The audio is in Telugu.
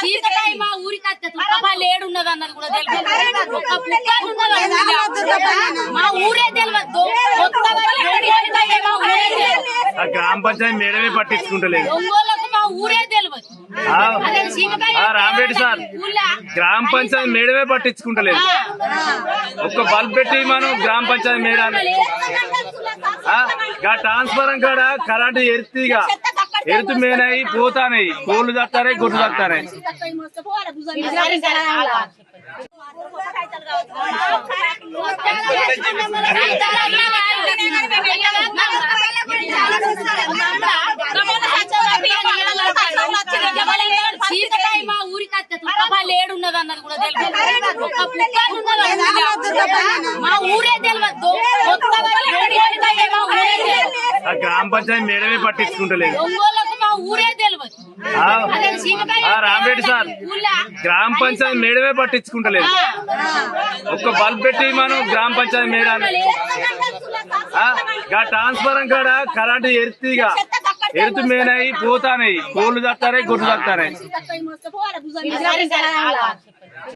సీతకాయ మా ఊరికి అత్తే తుక్కపల్లి ఏడున్నది అన్నది కూడా తెలియదు మా ఊరే తెలియదు మా ఊరే గ్రామ పంచాయతీ మేడమే పట్టించుకుంటలేదు. ఊరే తెలియదు రామరెడ్డి సార్ గ్రామ పంచాయతీ మేడమే పట్టించుకుంటలేదు. ఒక్క బల్బ్ పెట్టి మనం గ్రామ పంచాయతీ గా ట్రాన్స్ఫారం కాడ కరెంట్ ఎర్తిగా ఎరుతు మేనయి పోతానయి కోళ్ళు తత్తారై గుడ్లు తత్తారై సీతకాయ మా ఊరికి అత్తే తుక్కపాలు కూడా తెలియదు? మా ఊరే తెలియదు గ్రామ పంచాయతీ మేడమే పట్టించుకుంటలేదు రామరెడ్డి సార్ గ్రామ పంచాయతీ మేడమే పట్టించుకుంటలేదు ఒక్క బల్బ్ పెట్టి మనం గ్రామ పంచాయతీ మేడాన్ని ట్రాన్స్ఫారం కాడ కరెంట్ ఎర్తిగా ఎరుతు మేనయి పోతానయి కోళ్ళు తత్తారై గుడ్లు పోవాలి